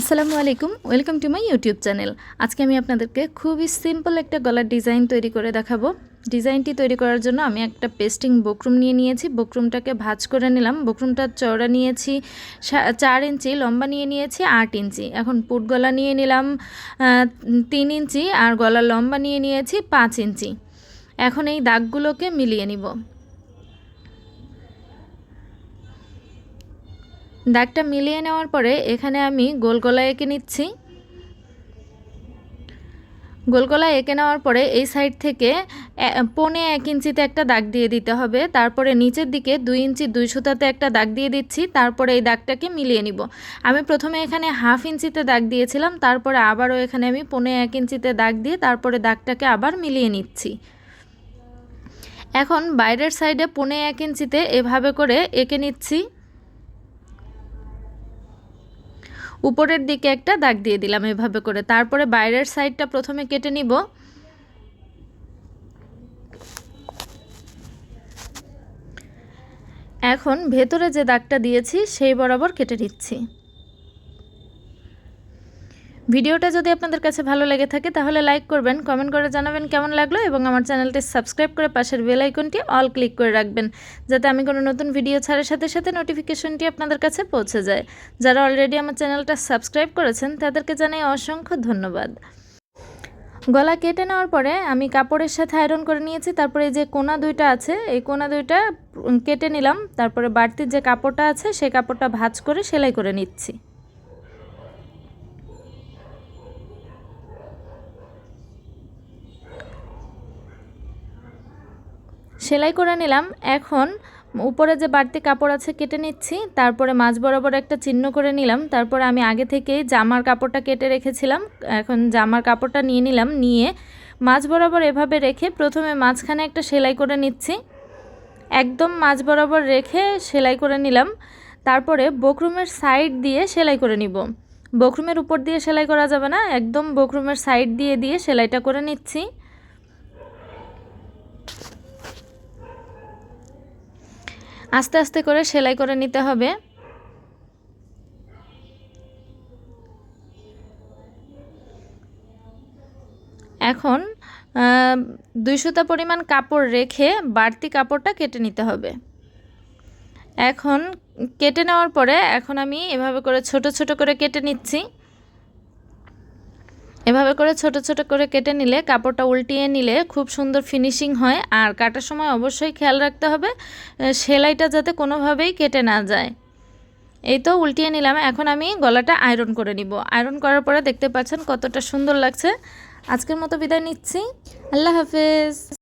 আসসালামু আলাইকুম, welcome to my YouTube channel. আজকে আমি আপনাদেরকে খুবই সিম্পল একটা গলার ডিজাইন তৈরি করে দেখাবো। ডিজাইনটি তৈরি করার জন্য আমি একটা পেস্টিং বকরুম নিয়ে নিয়েছি। বকরুমটাকে ভাজ করে নিলাম। বকরুমটার চওড়া নিয়েছি চার ইঞ্চি, লম্বা নিয়ে নিয়েছি, আট ইঞ্চি। এখন পুট গলা নিয়ে নিলাম তিন ইঞ্চি, আর গলার লম্বা নিয়ে নিয়েছি, পাঁচ ইঞ্চি। এখন এই দাগগুলোকে মিলিয়ে নিব। দাগটা মিলিয়ে নেওয়ার পরে এখানে আমি গোল গলা এঁকে নিচ্ছি। গোল গলা এঁকে নেওয়ার পরে এই সাইড থেকে পৌনে এক ইঞ্চিতে একটা দাগ দিয়ে দিতে হবে। তারপরে নিচের দিকে দুই ইঞ্চি দুই সুতাতে একটা দাগ দিয়ে দিচ্ছি। তারপরে এই দাগটাকে মিলিয়ে নিব। আমি প্রথমে এখানে হাফ ইঞ্চিতে দাগ দিয়েছিলাম। তারপরে আবারও এখানে আমি পৌনে এক ইঞ্চিতে দাগ দিয়ে তারপরে দাগটাকে আবার মিলিয়ে নিচ্ছি। এখন বাইরের সাইডে পৌনে এক ইঞ্চিতে এভাবে করে এঁকে নিচ্ছি। উপরের দিকে একটা দাগ দিয়ে দিলাম এভাবে করে। তারপরে বাইরের সাইডটা প্রথমে কেটে নিব। এখন ভেতরে যে দাগটা দিয়েছি, সেই বরাবর কেটে নিচ্ছি। ভিডিওটা যদি আপনাদের কাছে ভালো লেগে থাকে, তাহলে লাইক করবেন কমেন্ট করে জানাবেন কেমন লাগল এবং আমার চ্যানেলটি সাবস্ক্রাইব করে পাশের বেল আইকনটি অল ক্লিক করে রাখবেন, যাতে আমি কোনো নতুন ভিডিও ছাড়ার সাথে সাথে নোটিফিকেশনটি আপনাদের কাছে পৌঁছে যায়। যারা অলরেডি আমার চ্যানেলটা সাবস্ক্রাইব করেছেন, তাদেরকে জানাই অসংখ্য ধন্যবাদ। গলা কেটে নেওয়ার পরে আমি কাপড়ের সাথে আয়রন করে নিয়েছি, তারপরে যে কোনা দুইটা আছে, এই কোনা দুইটা কেটে নিলাম, তারপরে বাড়তির যে কাপড়টা আছে, সেই কাপড়টা ভাঁজ করে সেলাই করে নিচ্ছি। সেলাই করে নিলাম। এখন উপরে যে বাড়তি কাপড় আছে কেটে নিচ্ছি, তারপরে মাঝ বরাবর একটা চিহ্ন করে নিলাম। তারপরে আমি আগে থেকেই জামার কাপড়টা কেটে রেখেছিলাম। এখন জামার কাপড়টা নিয়ে নিলাম, নিয়ে মাঝ বরাবর এভাবে রেখে প্রথমে মাঝখানে একটা সেলাই করে নিচ্ছি। একদম মাঝ বরাবর রেখে সেলাই করে নিলাম। তারপরে বকরুমের সাইড দিয়ে সেলাই করে নিব। বকরুমের উপর দিয়ে সেলাই করা যাবে না, একদম বকরুমের সাইড দিয়ে দিয়ে সেলাইটা করে নিচ্ছি। আস্তে আস্তে করে সেলাই করে নিতে হবে। এখন আহ, দুই সুতা পরিমাণ কাপড় রেখে বাড়তি কাপড়টা কেটে নিতে হবে। এখন কেটে নেওয়ার পরে এখন আমি এভাবে করে ছোট ছোট করে কেটে নিচ্ছি। এভাবে করে ছোট ছোট করে কেটে নিলে, কাপড়টা উল্টিয়ে নিলে খুব সুন্দর ফিনিশিং হয়। আর কাটার সময় অবশ্যই খেয়াল রাখতে হবে সেলাইটা যাতে কোনোভাবেই কেটে না যায়। এই তো উল্টিয়ে নিলাম, এখন আমি গলাটা আয়রন করে নিব। আয়রন করার পরে দেখতে পাচ্ছেন কতটা সুন্দর লাগছে। আজকের মতো বিদায় নিচ্ছি। আল্লাহ হাফেজ।